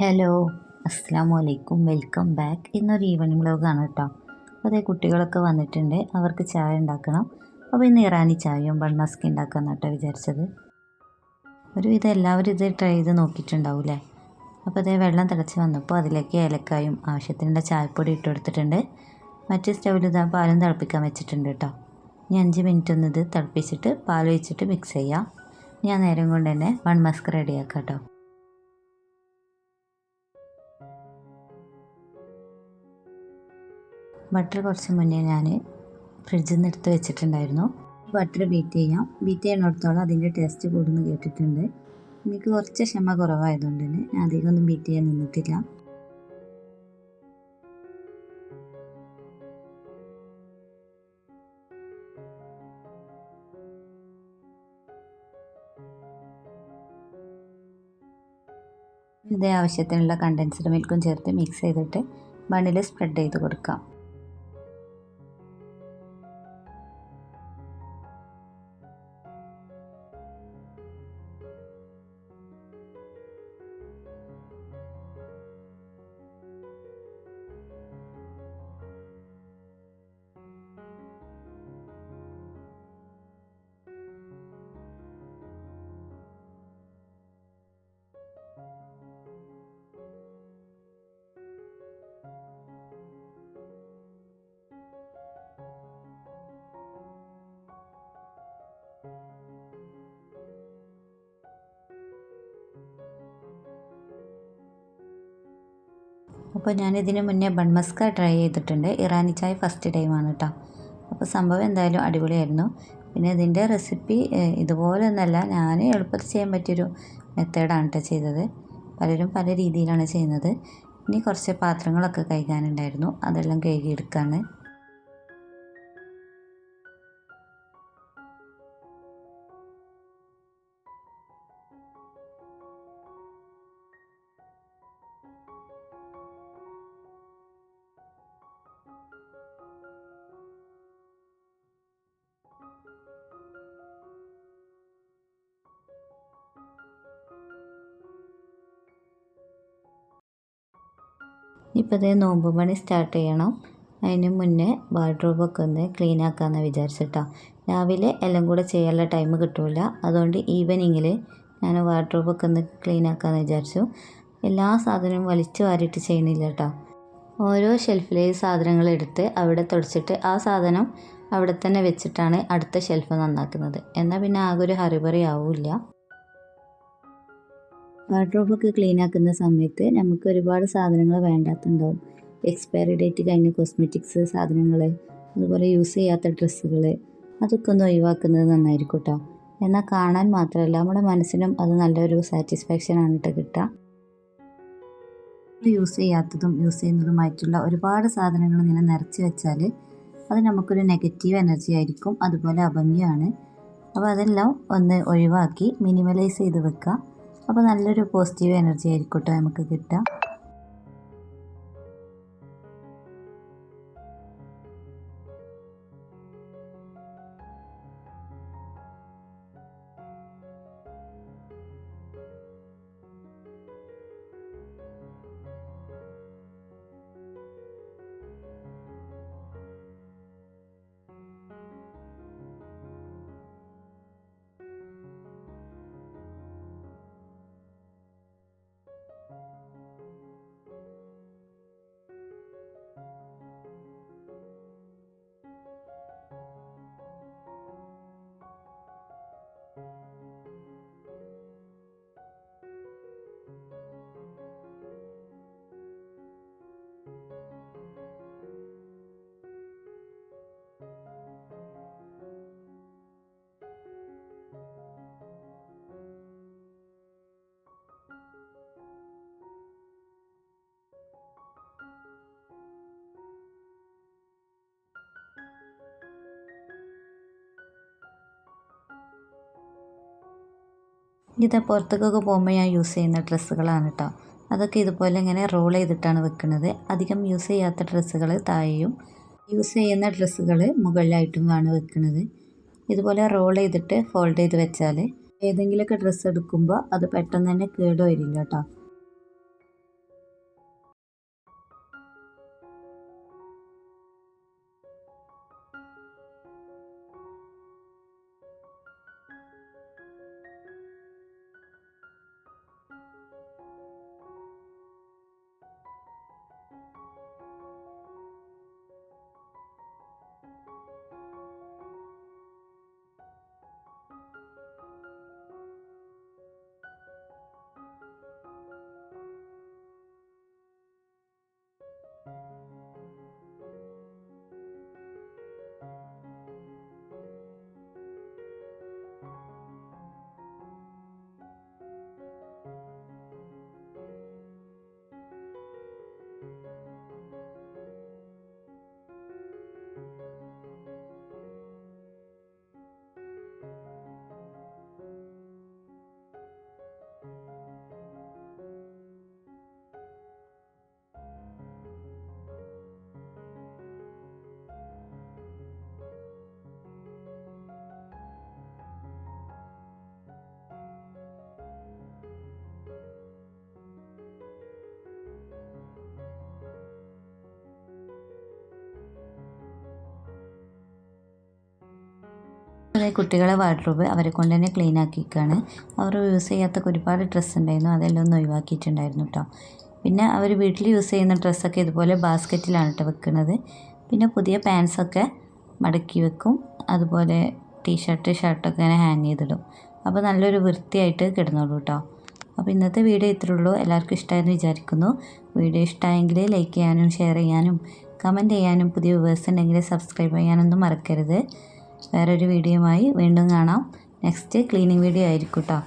Hello അസ്സാം വലൈക്കും welcome back ഇന്നൊരു ഈവനിങ് വ്ലോഗാണ് കേട്ടോ അതേ കുട്ടികളൊക്കെ വന്നിട്ടുണ്ട്. അവർക്ക് ചായ ഉണ്ടാക്കണം. അപ്പോൾ ഇന്ന് ഇറാനി ചായയും ബൺമസ്കി ഉണ്ടാക്കാമെന്ന് കേട്ടോ വിചാരിച്ചത്. ഒരു ഒരുവിധം എല്ലാവരും ഇത് ട്രൈ ചെയ്ത് നോക്കിയിട്ടുണ്ടാവില്ലേ അപ്പോൾ അതേ വെള്ളം തിളച്ച് വന്നപ്പോൾ അതിലേക്ക് ഏലക്കായും ആവശ്യത്തിനുള്ള ചായപ്പൊടി ഇട്ട് കൊടുത്തിട്ടുണ്ട്. മറ്റേ സ്റ്റൗവിൽ ഇതാ പാലും തിളപ്പിക്കാൻ വെച്ചിട്ടുണ്ട് കേട്ടോ ഇനി അഞ്ച് മിനിറ്റ് ഒന്ന് ഇത് തിളപ്പിച്ചിട്ട് പാൽ ഒഴിച്ചിട്ട് മിക്സ് ചെയ്യാം. ഞാൻ നേരം കൊണ്ട് തന്നെ വൺ മസ്ക് റെഡിയാക്കാം കേട്ടോ ബട്ടർ കുറച്ച് മുന്നേ ഞാൻ ഫ്രിഡ്ജിൽ നിന്ന് എടുത്ത് വെച്ചിട്ടുണ്ടായിരുന്നു. ബട്ടർ ബീറ്റ് ചെയ്യാം. ബീറ്റ് ചെയ്യുന്നിടത്തോളം അതിന്റെ ടേസ്റ്റ് കൂടുന്നു കേട്ടിട്ടുണ്ട്. എനിക്ക് കുറച്ച് ക്ഷമ കുറവായതുകൊണ്ട് തന്നെ ഞാൻ അധികം ഒന്നും ബീറ്റ് ചെയ്യാൻ നിന്നിട്ടില്ല. ഇതേ ആവശ്യത്തിനുള്ള കണ്ടൻസ്ഡ് മിൽക്കും ചേർത്ത് മിക്സ് ചെയ്തിട്ട് ബണ്ണിൽ സ്പ്രെഡ് ചെയ്ത് കൊടുക്കാം. അപ്പോൾ ഞാൻ ഇതിന് മുന്നേ ബൺമസ്ക ട്രൈ ചെയ്തിട്ടുണ്ട്. ഇറാനി ചായ ഫസ്റ്റ് ടൈമാണ് കേട്ടോ അപ്പോൾ സംഭവം എന്തായാലും അടിപൊളിയായിരുന്നു. പിന്നെ ഇതിന്റെ റെസിപ്പി ഇതുപോലെ ഒന്നല്ല. ഞാൻ എളുപ്പത്തിൽ ചെയ്യാൻ പറ്റിയൊരു മെത്തേഡാണ് കേട്ടോ ചെയ്തത്. പലരും പല രീതിയിലാണ് ചെയ്യുന്നത്. ഇനി കുറച്ച് പാത്രങ്ങളൊക്കെ കഴുകാനുണ്ടായിരുന്നു. അതെല്ലാം കഴുകിയെടുക്കുകയാണ് ഇപ്പോൾ ഇതേ നോമ്പ് പണി സ്റ്റാർട്ട് ചെയ്യണം. അതിന് മുന്നേ വാർഡ്രോബൊക്കെ ഒന്ന് ക്ലീൻ ആക്കാമെന്ന് വിചാരിച്ചിട്ടോ. രാവിലെ എല്ലാം കൂടെ ചെയ്യാനുള്ള ടൈം കിട്ടില്ല അതുകൊണ്ട് ഈവനിങ്ങിൽ ഞാൻ വാർഡ്രോബൊക്കെ ഒന്ന് ക്ലീൻ ആക്കാമെന്ന് വിചാരിച്ചു. എല്ലാ സാധനവും വലിച്ചു വാരിയിട്ട് ചെയ്യണില്ല കേട്ടോ ഓരോ ഷെൽഫിലെ സാധനങ്ങൾ എടുത്ത് അവിടെ തുടച്ചിട്ട് ആ സാധനം അവിടെ തന്നെ വെച്ചിട്ടാണ് അടുത്ത ഷെൽഫ് നന്നാക്കുന്നത്. എന്നാൽ പിന്നെ ആകെ ഒരു ഹറിബറി ആവില്ല. വാർഡ്രോബൊക്കെ ക്ലീൻ ആക്കുന്ന സമയത്ത് നമുക്ക് ഒരുപാട് സാധനങ്ങൾ വേണ്ടാത്തുണ്ടാവും. എക്സ്പയറി ഡേറ്റ് കഴിഞ്ഞ കോസ്മെറ്റിക്സ് സാധനങ്ങൾ അതുപോലെ യൂസ് ചെയ്യാത്ത ഡ്രസ്സുകൾ അതൊക്കെ ഒന്ന് ഒഴിവാക്കുന്നത് നന്നായിരിക്കും കേട്ടോ എന്നാൽ കാണാൻ മാത്രമല്ല നമ്മുടെ മനസ്സിനും അത് നല്ലൊരു സാറ്റിസ്ഫാക്ഷൻ ആണ് കേട്ടോ. കിട്ടുക യൂസ് ചെയ്യാത്തതും യൂസ് ചെയ്യുന്നതുമായിട്ടുള്ള ഒരുപാട് സാധനങ്ങൾ ഇങ്ങനെ നിറച്ച് വെച്ചാൽ അത് നമുക്കൊരു നെഗറ്റീവ് എനർജി ആയിരിക്കും അതുപോലെ അഭംഗിയാണ്. അപ്പോൾ അതെല്ലാം ഒന്ന് ഒഴിവാക്കി മിനിമലൈസ് ചെയ്ത് വെക്കുക. അപ്പോൾ നല്ലൊരു പോസിറ്റീവ് എനർജി ആയിരിക്കും കേട്ടോ നമുക്ക് കിട്ടുക. ഇത് പുറത്തേക്കൊക്കെ പോകുമ്പോൾ ഞാൻ യൂസ് ചെയ്യുന്ന ഡ്രസ്സുകളാണ് കേട്ടോ അതൊക്കെ ഇതുപോലെ ഇങ്ങനെ റോൾ ചെയ്തിട്ടാണ് വെക്കുന്നത്. അധികം യൂസ് ചെയ്യാത്ത ഡ്രസ്സുകൾ താഴെയും യൂസ് ചെയ്യുന്ന ഡ്രസ്സുകൾ മുകളിലായിട്ടുമാണ് വെക്കുന്നത്. ഇതുപോലെ റോൾ ചെയ്തിട്ട് ഫോൾഡ് ചെയ്ത് വെച്ചാൽ ഏതെങ്കിലുമൊക്കെ ഡ്രസ്സ് എടുക്കുമ്പോൾ അത് പെട്ടെന്ന് തന്നെ കേടുവരില്ല കേട്ടോ അതേ കുട്ടികളെ വാർഡ്രോബ് അവരെ കൊണ്ട് തന്നെ ക്ലീൻ ആക്കിയിരിക്കുകയാണ് അവർ യൂസ് ചെയ്യാത്ത ഒരുപാട് ഡ്രസ്സ് ഉണ്ടായിരുന്നു. അതെല്ലാം ഒന്ന് ഒഴിവാക്കിയിട്ടുണ്ടായിരുന്നു കേട്ടോ പിന്നെ അവർ വീട്ടിൽ യൂസ് ചെയ്യുന്ന ഡ്രസ്സൊക്കെ ഇതുപോലെ ബാസ്ക്കറ്റിലാണ് കേട്ടോ വെക്കുന്നത്. പിന്നെ പുതിയ പാൻസൊക്കെ മടക്കി വെക്കും. അതുപോലെ ടീഷർട്ട് ഷർട്ടൊക്കെ ഇങ്ങനെ ഹാങ് ചെയ്തിടും. അപ്പോൾ നല്ലൊരു വൃത്തിയായിട്ട് കിടന്നോളൂ കേട്ടോ അപ്പോൾ ഇന്നത്തെ വീഡിയോ ഇത്രേ ഉള്ളൂ. എല്ലാവർക്കും ഇഷ്ടമായെന്ന് വിചാരിക്കുന്നു. വീഡിയോ ഇഷ്ടമായെങ്കിൽ ലൈക്ക് ചെയ്യാനും ഷെയർ ചെയ്യാനും കമന്റ് ചെയ്യാനും പുതിയ വ്യൂവേഴ്സ് ഉണ്ടെങ്കിൽ സബ്സ്ക്രൈബ് ചെയ്യാനൊന്നും മറക്കരുത്. വേറൊരു വീഡിയോയുമായി വീണ്ടും കാണാം. നെക്സ്റ്റ് ക്ലീനിങ് വീഡിയോ ആയിരിക്കും കേട്ടോ